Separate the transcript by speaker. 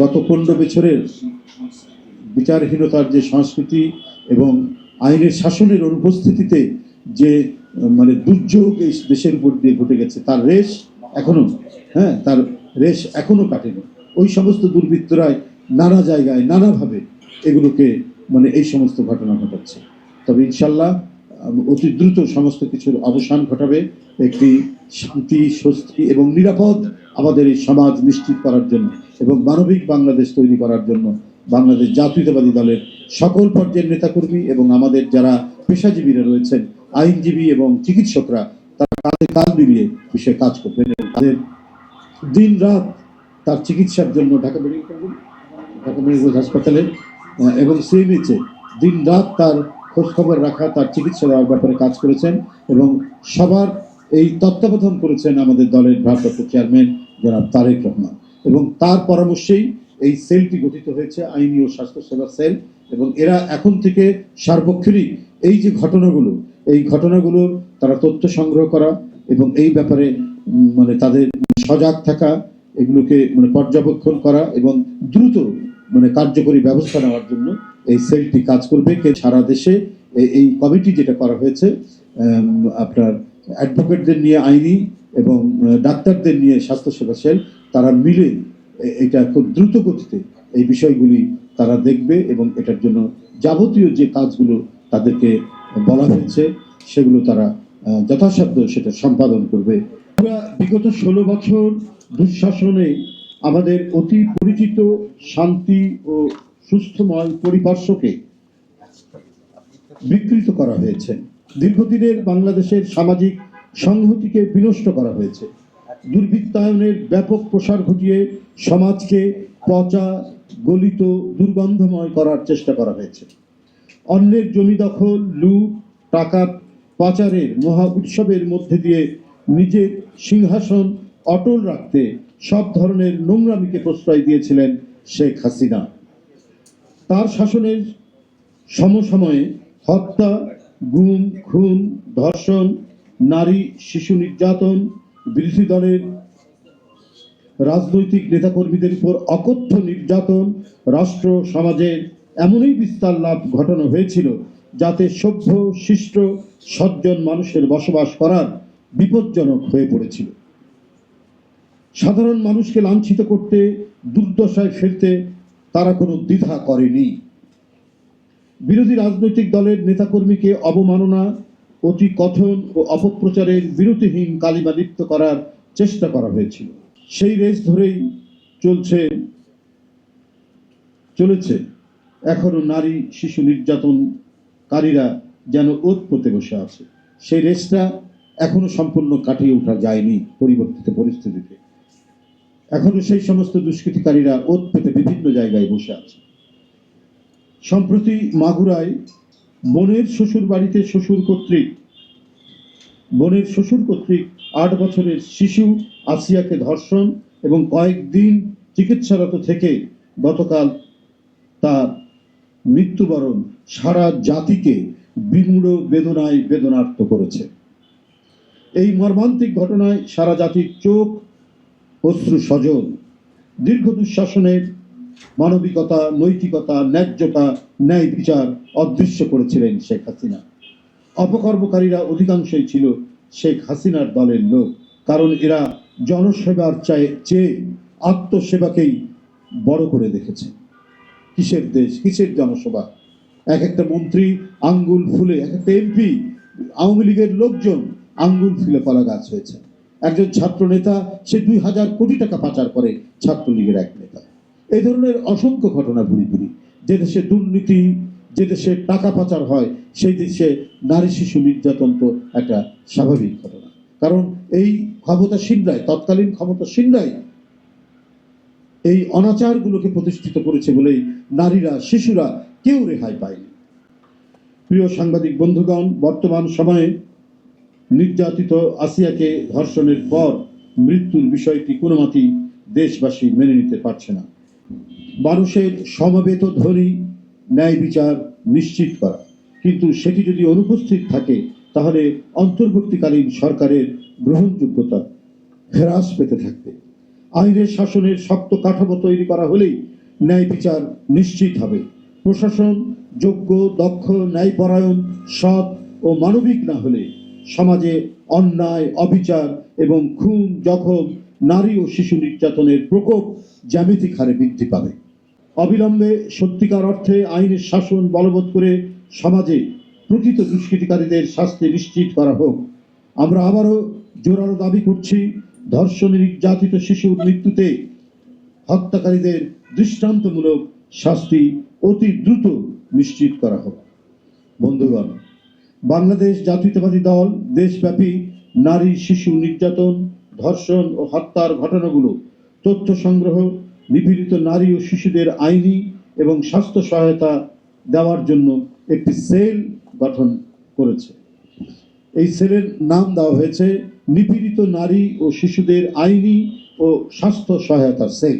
Speaker 1: গত পনেরো বছরের বিচারহীনতার যে সংস্কৃতি এবং আইনের শাসনের অনুপস্থিতিতে যে মানে দুর্যোগ এই দেশের উপর দিয়ে ঘটে গেছে, তার রেশ এখনও হ্যাঁ তার রেশ এখনও কাটেনি। ওই সমস্ত দুর্বৃত্তরাই নানা জায়গায়, নানাভাবে এগুলোকে মানে এই সমস্ত ঘটনা ঘটাচ্ছে। তবে ইনশাল্লাহ অতি দ্রুত সমস্ত কিছুর অবসান ঘটাবে। একটি শান্তি, স্বস্তি এবং নিরাপদ আমাদের এই সমাজ নিশ্চিত করার জন্য। এবং মানবিক বাংলাদেশ তৈরি করার জন্য বাংলাদেশ জাতীয়তাবাদী দলের সকল পর্যায়ের নেতাকর্মী এবং আমাদের যারা পেশাজীবীরা রয়েছেন, আইনজীবী এবং চিকিৎসকরা, তারা কাঁধে কাঁধ মিলিয়ে বিষয়ে কাজ করবেন এবং তাদের দিন রাত তার চিকিৎসার জন্য ঢাকা মেডিকেল ঢাকা মেডিকেল হাসপাতালে এবং সিএমএইচে দিন রাত তার খোঁজখবর রাখা, তার চিকিৎসা দেওয়ার ব্যাপারে কাজ করেছেন এবং সবার এই তত্ত্বাবধান করেছেন আমাদের দলের ভারপ্রাপ্ত চেয়ারম্যান জনাব তারেক রহমান। এবং তার পরামর্শেই এই সেলটি গঠিত হয়েছে আইনি ও স্বাস্থ্যসেবা সেল এবং এরা এখন থেকে সার্বক্ষণিক এই যে ঘটনাগুলো, এই ঘটনাগুলো তারা তথ্য সংগ্রহ করা এবং এই ব্যাপারে মানে তাদের সজাগ থাকা, এগুলোকে মানে পর্যবেক্ষণ করা এবং দ্রুত মানে কার্যকরী ব্যবস্থা নেওয়ার জন্য এই সেলটি কাজ করবে। কে সারা দেশে এই কমিটি যেটা করা হয়েছে আপনার অ্যাডভোকেটদের নিয়ে আইনি এবং ডাক্তারদের নিয়ে স্বাস্থ্যসেবা সেল তারা মিলে এটা খুব দ্রুত গতিতে এই বিষয়গুলি তারা দেখবে এবং এটার জন্য যাবতীয় যে কাজগুলো তাদেরকে বলা হয়েছে, সেগুলো তারা যথাসাধ্য সেটা সম্পাদন করবে। বিগত ষোলো বছর দুঃশাসনে আমাদের অতি পরিচিত, শান্তি ও সুস্থময় পরিপার্শ্বকে বিকৃত করা হয়েছে। দীর্ঘদিনের বাংলাদেশের সামাজিক সংহতিকে বিনষ্ট করা হয়েছে। দুর্বৃত্তায়নের ব্যাপক প্রসার ঘটিয়ে সমাজকে পচা, গলিত, দুর্গন্ধময় করার চেষ্টা করা হয়েছে। অন্যের জমি দখল, লুট, টাকা পাচারের মহা উৎসবের মধ্যে দিয়ে নিজের সিংহাসন অটল রাখতে সব ধরনের নোংরামিকে প্রশ্রয় দিয়েছিলেন শেখ হাসিনা। তার শাসনের সমসময়ে হত্যা, গুম, খুন, ধর্ষণ, নারী, শিশু নির্যাতন বিরোধী দলের রাজনৈতিক নেতাকর্মীদের উপর অকথ্য নির্যাতন রাষ্ট্র সমাজের এমনই বিস্তার লাভ ঘটানো হয়েছিল যাতে সভ্য, শিষ্ট, সজ্জন মানুষের বসবাস করার বিপজ্জনক হয়ে পড়েছিল। সাধারণ মানুষকে লাঞ্ছিত করতে, দুর্দশায় ফেলতে তারা কোনো দ্বিধা করেনি। বিরোধী রাজনৈতিক দলের নেতাকর্মীকে অবমাননা অতি কথন ও অপপ্রচারের বিরতিহীন কালিমালিপ্ত করার চেষ্টা করা হয়েছিল। সেই রেস ধরেই চলছে, চলেছে। এখনও নারী, শিশু নির্যাতনকারীরা যেন ওত পেতে বসে আছে। সেই রেসটা এখনও সম্পূর্ণ কাটিয়ে ওঠা যায়নি পরিবর্তিত পরিস্থিতিতে। এখনও সেই সমস্ত দুষ্কৃতিকারীরা ওত পেতে বিভিন্ন জায়গায় বসে আছে। সম্প্রতি মাগুরায় বোনের শ্বশুর বাড়িতে শ্বশুর কর্তৃক, বোনের শ্বশুর কর্তৃক আট বছরের শিশু আসিয়াকে ধর্ষণ এবং কয়েকদিন চিকিৎসারত থেকে গতকাল তার মৃত্যুবরণ সারা জাতিকে বিমূঢ় বেদনায় বেদনার্ত করেছে। এই মর্মান্তিক ঘটনায় সারা জাতির চোখ অশ্রু সজল। দীর্ঘ দুঃশাসনের মানবিকতা, নৈতিকতা, ন্যায্যতা, ন্যায় বিচার অদৃশ্য করেছিলেন শেখ হাসিনা। অপকর্মকারীরা অধিকাংশই ছিল শেখ হাসিনার দলের লোক, কারণ এরা জনসেবার চায় চেয়ে আত্মসেবাকেই বড় করে দেখেছে। কিসের দেশ? কিসের জনসভা এক একটা মন্ত্রী আঙ্গুল ফুলে, এক একটা এমপি, আওয়ামী লীগের লোকজন আঙ্গুল ফুলে কলা গাছ হয়েছে। একজন ছাত্র নেতা, সে দুই হাজার কোটি টাকা পাচার করে ছাত্রলীগের এক নেতা। এই ধরনের অসংখ্য ঘটনা ঘুরি ঘুরি। যে দেশে দুর্নীতি, যে দেশে টাকা পাচার হয়, সেই দেশে নারী শিশু নির্যাতন তো একটা স্বাভাবিক ঘটনা। কারণ এই ক্ষমতাসীনরাই তৎকালীন ক্ষমতাসীনরাই এই অনাচারগুলোকে প্রতিষ্ঠিত করেছে বলেই নারীরা, শিশুরা কেউ রেহাই পায়নি। প্রিয় সাংবাদিক বন্ধুগণ, বর্তমান সময়ে নির্যাতিত আসিয়াকে ধর্ষণের পর মৃত্যুর বিষয়টি কোনো মতেই দেশবাসী মেনে নিতে পারছে না। মানুষের সমবেত ধ্বনি, ন্যায় বিচার নিশ্চিত করা। কিন্তু সেটি যদি অনুপস্থিত থাকে, তাহলে অন্তর্বর্তীকালীন সরকারের গ্রহণযোগ্যতা হ্রাস পেতে থাকবে। আইনের শাসনের শক্ত কাঠামো তৈরি করা হলেই ন্যায় বিচার নিশ্চিত হবে। প্রশাসন যোগ্য, দক্ষ, ন্যায়পরায়ণ, সৎ ও মানবিক না হলে সমাজে অন্যায়, অবিচার এবং খুন, জখম নারী ও শিশু নির্যাতনের প্রকোপ জ্যামিতিক হারে বৃদ্ধি পাবে। অবিলম্বে সত্যিকার অর্থে আইনের শাসন বলবৎ করে সমাজে প্রকৃত দুষ্কৃতিকারীদের শাস্তি নিশ্চিত করা হোক। আমরা আবারও জোরালো দাবি করছি, ধর্ষণে নির্যাতিত শিশুর মৃত্যুতে হত্যাকারীদের দৃষ্টান্তমূলক শাস্তি অতি দ্রুত নিশ্চিত করা হোক। বন্ধুগণ, বাংলাদেশ জাতীয়তাবাদী দল দেশব্যাপী নারী শিশু নির্যাতন ধর্ষণ ও হত্যার ঘটনাগুলো তথ্য সংগ্রহ, নিপীড়িত নারী ও শিশুদের আইনি এবং স্বাস্থ্য সহায়তা দেওয়ার জন্য একটি সেল গঠন করেছে। এই সেলের নাম দেওয়া হয়েছে নিপীড়িত নারী ও শিশুদের আইনি ও স্বাস্থ্য সহায়তা সেল।